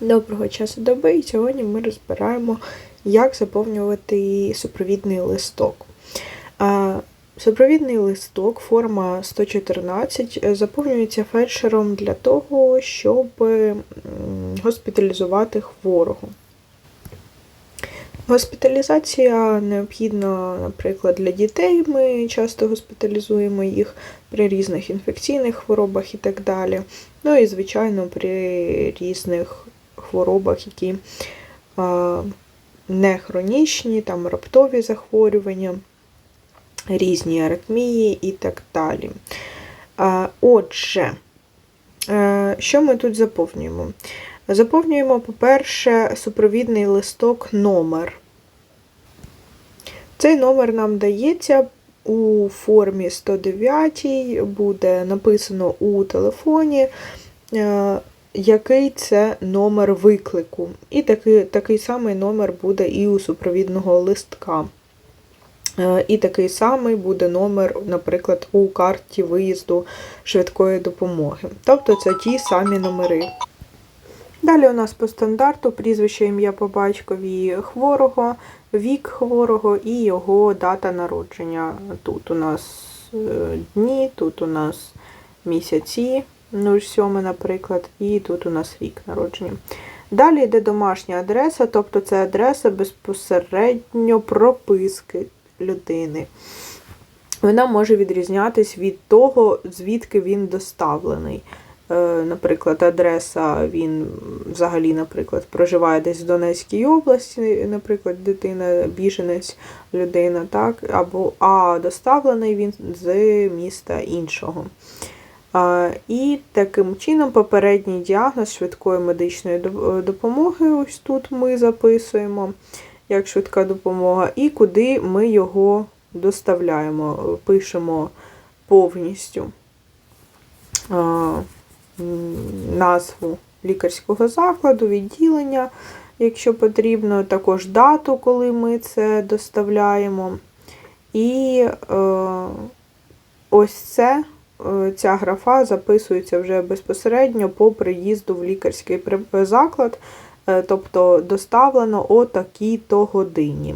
Доброго часу доби, і сьогодні ми розбираємо, як заповнювати супровідний листок. Супровідний листок, форма 114, е, заповнюється фельдшером для того, щоб госпіталізувати хворого. Госпіталізація необхідна, наприклад, для дітей. Ми часто госпіталізуємо їх при різних інфекційних хворобах і так далі. Ну і, звичайно, при різних хворобах, які не хронічні, там раптові захворювання, різні аритмії і так далі. Отже, е, що ми тут заповнюємо? Заповнюємо, по-перше, супровідний листок номер. Цей номер нам дається у формі 109, буде написано у телефоні, е, який це номер виклику. І такий, такий самий номер буде і у супровідного листка. Е, І такий самий буде номер, наприклад, у карті виїзду швидкої допомоги. Тобто це ті самі номери. Далі у нас по стандарту прізвище ім'я по батькові хворого, вік хворого і його дата народження. Тут у нас е, дні, тут у нас місяці, 07, наприклад, і тут у нас рік народження. Далі йде домашня адреса, тобто це адреса безпосередньо прописки людини. Вона може відрізнятись від того, звідки він доставлений. Е, Наприклад, адреса він взагалі, наприклад, проживає десь в Донецькій області, наприклад, дитина, біженець, людина, так, або а доставлений він з міста іншого. І таким чином попередній діагноз швидкої медичної допомоги, ось тут ми записуємо, як швидка допомога, і куди ми його доставляємо, пишемо повністю назву лікарського закладу, відділення, якщо потрібно, також дату, коли ми це доставляємо. І е, ось це, е, ця графа записується вже безпосередньо по приїзду в лікарський заклад, е, тобто доставлено о такій-то годині.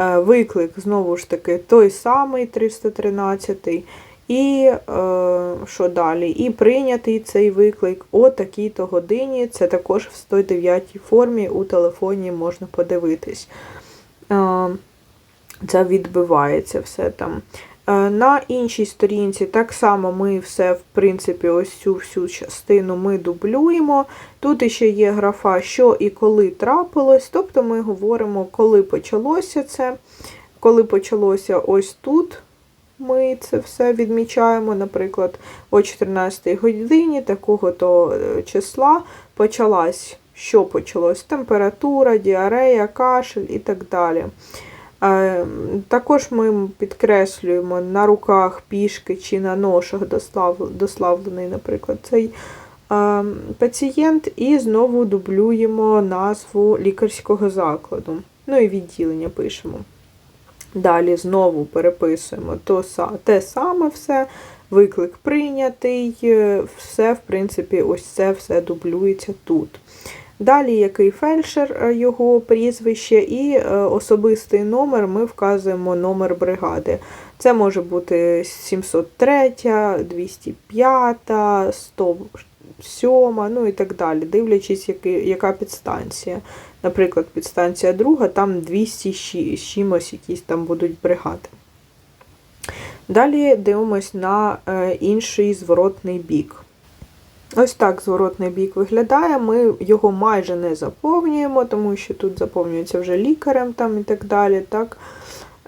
Е, Виклик, знову ж таки, той самий 313. І е, що далі? І прийнятий цей виклик о такій-то годині. Це також в 109 формі у телефоні можна подивитись. Е, це відбивається все там. Е, На іншій сторінці так само ми все, в принципі, ось цю всю частину ми дублюємо. Тут ще є графа, що і коли трапилось, тобто ми говоримо, коли почалося це, коли почалося ось тут. Ми це все відмічаємо, наприклад, о 14 годині такого-то е, числа почалась, що почалось? Температура, діарея, кашель і так далі. Також ми підкреслюємо на руках, пішки чи на ношах дославлений, наприклад, цей пацієнт, і знову дублюємо назву лікарського закладу. Ну і відділення пишемо. Далі знову переписуємо то, те саме все, виклик прийнятий, е, все, в принципі, ось це все дублюється тут. Далі який фельдшер, е, його прізвище і е, особистий номер ми вказуємо номер бригади. Це може бути 703, 205, 107, ну і так далі, дивлячись, яка підстанція. Наприклад, підстанція друга, там 200 з чимось якісь там будуть бригади. Далі дивимось на е, інший зворотний бік. Ось так зворотний бік виглядає. Ми його майже не заповнюємо, тому що тут заповнюється вже лікарем там і так далі. Так?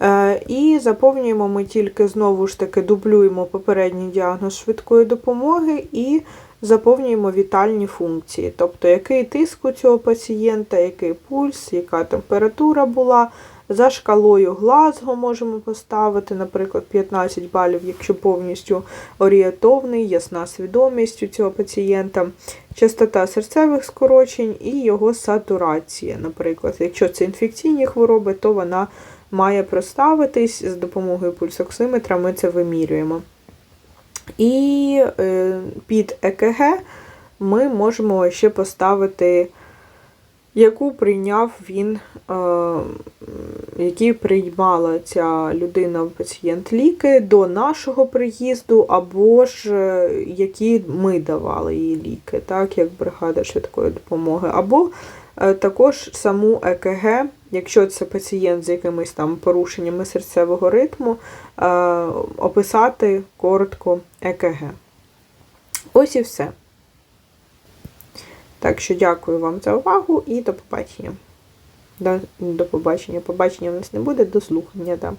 Е, І заповнюємо ми тільки знову ж таки дублюємо попередній діагноз швидкої допомоги і заповнюємо вітальні функції. Тобто, який тиск у цього пацієнта, який пульс, яка температура була. За шкалою Глазго можемо поставити, наприклад, 15 балів, якщо повністю орієнтовний, ясна свідомість у цього пацієнта, частота серцевих скорочень і його сатурація. Наприклад, якщо це інфекційні хвороби, то вона має проставитись з допомогою пульсоксиметра, ми це вимірюємо. І е, під ЕКГ ми можемо ще поставити яку прийняв він, е, які приймала ця людина пацієнт ліки до нашого приїзду, або ж е, які ми давали їй ліки, так, як бригада швидкої допомоги, або також саму ЕКГ, якщо це пацієнт з якимись там порушеннями серцевого ритму, е, описати коротко ЕКГ. Ось і все. Так що дякую вам за увагу і до побачення. До, до побачення. Побачення в нас не буде, до слухання. Да.